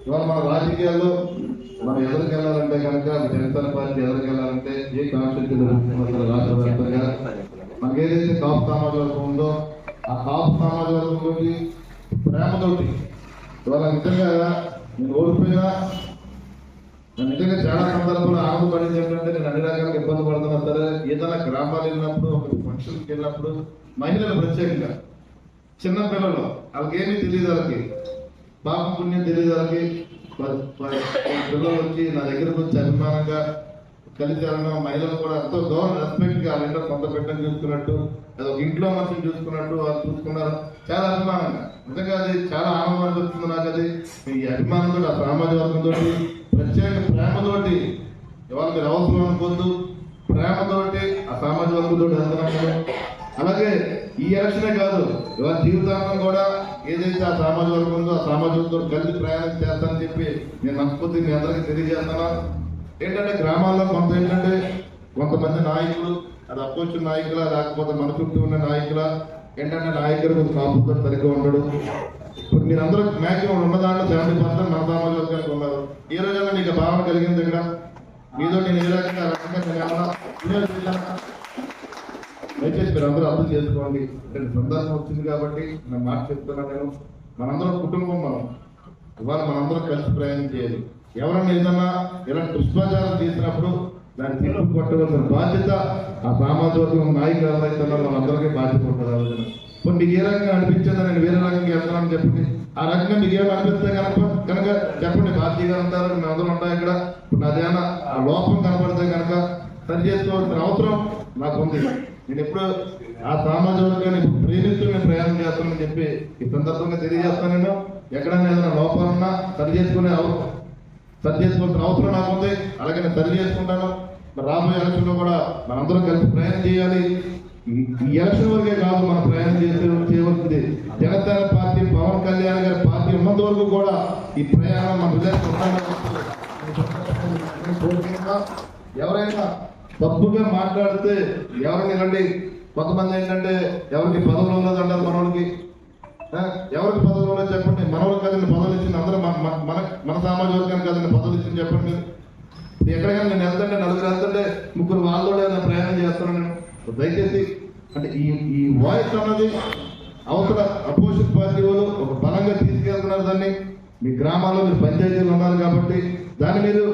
ఇవాళ మన రాజకీయాల్లో మనం ఎదురుకు వెళ్ళాలంటే కనుక జనతా పార్టీ ఎదురుకు వెళ్ళాలంటే ఏ కాన్స్టిట్యూషన్ రాష్ట్ర వ్యాప్తంగా మనకి ఏదైతే కాపు సమాజ వర్గం ఉందో ఆ కాపు సమాజ వర్గంలోకి ప్రేమతోటి ఇవాళ నిజంగా నేను ఓడిపోయినా నేను నిజంగా చాలా సందర్భంలో ఆనందపడింది ఏంటంటే నేను అన్ని రకాలుగా ఇబ్బంది పడుతున్నా సరే ఏదైనా గ్రామాలు వెళ్ళినప్పుడు ఒక ఫంక్షన్కి వెళ్ళినప్పుడు మహిళలు ప్రత్యేకంగా చిన్న పిల్లలు వాళ్ళకి ఏమీ తెలియదు వాళ్ళకి. పాపం పుణ్యం తెలియదు వాళ్ళకి. పిల్లలు వచ్చి నా దగ్గరకు వచ్చి అభిమానంగా కలిసి వెళ్ళడం మహిళలు కూడా ఎంతో గౌరవ రెస్పెక్ట్గా వాళ్ళ ఇంట్లో సొంత బిడ్డను చూసుకున్నట్టు అది ఒక ఇంట్లో మనిషిని చూసుకున్నట్టు వాళ్ళు చూసుకున్నారు. చాలా అభిమానంగా. నిజంగా అది చాలా ఆనందం అనిపిస్తుంది నాకు అది మీ అభిమానంతో ఆ సామాజిక వర్గంతో ప్రత్యేక ప్రేమతోటి ఇవాళ మీరు అవసరం అనుకోవద్దు. ప్రేమతోటి ఆ సామాజిక వర్గంతో వెళ్తున్నాము అలాగే ఈ ఎలక్షనే కాదు ఇవాళ జీవితాంతం కూడా ఏదైతే ఆ సామాజిక వర్గం ఉందో ఆ సామాజిక వర్గంతో కలిసి ప్రయాణం చేస్తానని చెప్పి నేను మనస్ఫూర్తి మీ అందరికీ తెలియజేస్తాను ఏంటంటే గ్రామాల్లో కొంత ఏంటంటే కొంతమంది నాయకులు అది అపోజిషన్ నాయకుల లేకపోతే మన చుట్టూ ఉన్న నాయకుల ఏంటంటే నాయకులు కొంచెం కాపుతో సరిగ్గా ఉండడు. ఇప్పుడు మీరందరూ మ్యాక్సిమం ఉన్న దాంట్లో సెవెంటీ పర్సెంట్ మన సామాజిక వర్గానికి ఉన్నారు. ఈ రోజుల్లో నీకు భావన కలిగింది ఇక్కడ? మీతో నేను ఏ రకంగా రకంగా దయచేసి మీరు అందరూ అర్థం చేసుకోండి. నేను సందర్భం వచ్చింది కాబట్టి నేను మాట చెప్తున్నా నేను. మనందరం కుటుంబం మనం. ఇవాళ మనందరం కలిసి ప్రయాణం చేయాలి. ఎవరన్నా ఏదన్నా ఇలాంటి దుష్ప్రచారం చేసినప్పుడు దాన్ని తిరుగు కొట్టవలసిన బాధ్యత ఆ సామాజిక వర్గం నాయకులు ఎవరైతే మనందరికీ బాధ్యత ఉంటుంది ఆలోచన ఇప్పుడు మీకు ఏ రకంగా అనిపించిందో నేను వేరే రకంగా వెళ్తానని చెప్పండి. ఆ రకంగా మీకు ఏమైనా అనిపిస్తే కనుక కనుక చెప్పండి. బాధ్యతగా అంటారు మేము అందరూ ఉంటాయి ఇక్కడ. ఇప్పుడు నాదేమన్నా ఆ లోపం కనపడితే కనుక సరి చేసుకోవాల్సిన అవసరం నాకు ఉంది. నేను ఎప్పుడు ఆ సామాజిక వర్గాన్ని ప్రేమిస్తూ నేను ప్రయాణం చేస్తానని చెప్పి ఈ సందర్భంగా తెలియజేస్తాను నేను. ఎక్కడైనా ఏదైనా లోపాలున్నా సరి చేసుకునే అవసరం సరి చేసుకోవాల్సిన అవసరం నాకు ఉంది. అలాగే నేను సరి చేసుకుంటాను. రాబోయే ఎలక్షన్లో కూడా మనందరం కలిసి ప్రయాణం చేయాలి. ఈ- ఎలక్షన్ వరకే కాదు మనం ప్రయాణం చేసే చేయవలసింది. జనసేన పార్టీ పవన్ కళ్యాణ్ గారి పార్టీ ఉన్నంత వరకు కూడా ఈ ప్రయాణం మన హృదయం ఎవరైనా తప్పుగా మాట్లాడితే ఎవరిని రండి? కొంతమంది ఏంటంటే ఎవరికి పదవులు ఉన్నది అంటారు మనోడికి ఎవరికి పదవులు ఉన్నది చెప్పండి. మనోళ్ళకి కదండి పదవులు ఇచ్చింది అందరూ మన మన- మన సామాజిక వర్గానికి కదండి పదవులు ఇచ్చింది చెప్పండి. మీరు ఎక్కడికైనా నేను వెళ్తుంటే నలుగురు వెళ్తుంటే ముగ్గురు వాళ్ళతో నేను ప్రయాణం చేస్తున్నాను నేను దయచేసి అంటే ఈ ఈ వాయిస్ అన్నది అవతల అపోజిట్ పార్టీ వాళ్ళు ఒక బలంగా తీసుకెళ్తున్నారు దాన్ని. మీ గ్రామాల్లో మీరు పంచాయతీలు ఉన్నారు కాబట్టి దాన్ని మీరు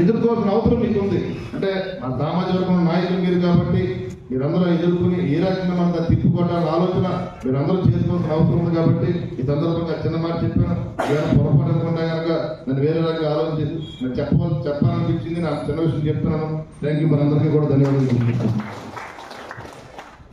ఎదుర్కోవాల్సిన అవసరం మీకు ఉంది అంటే మన సామాజిక వర్గం నాయకులు మీరు కాబట్టి మీరందరూ ఎదుర్కొని ఏ రకంగా మనం తిప్పుకోవడానికి ఆలోచన మీరందరూ చేసుకోవాల్సిన అవసరం ఉంది కాబట్టి ఈ సందర్భంగా చిన్న మాట చెప్పాను. ఏదైనా పొరపాటు అనుకుంటా కనుక నేను వేరే రకంగా ఆలోచించి నేను చెప్పాలి చెప్పాలనిపించింది నాకు చిన్న విషయం చెప్తున్నాను. థ్యాంక్ యూ మనందరికీ కూడా ధన్యవాదాలు.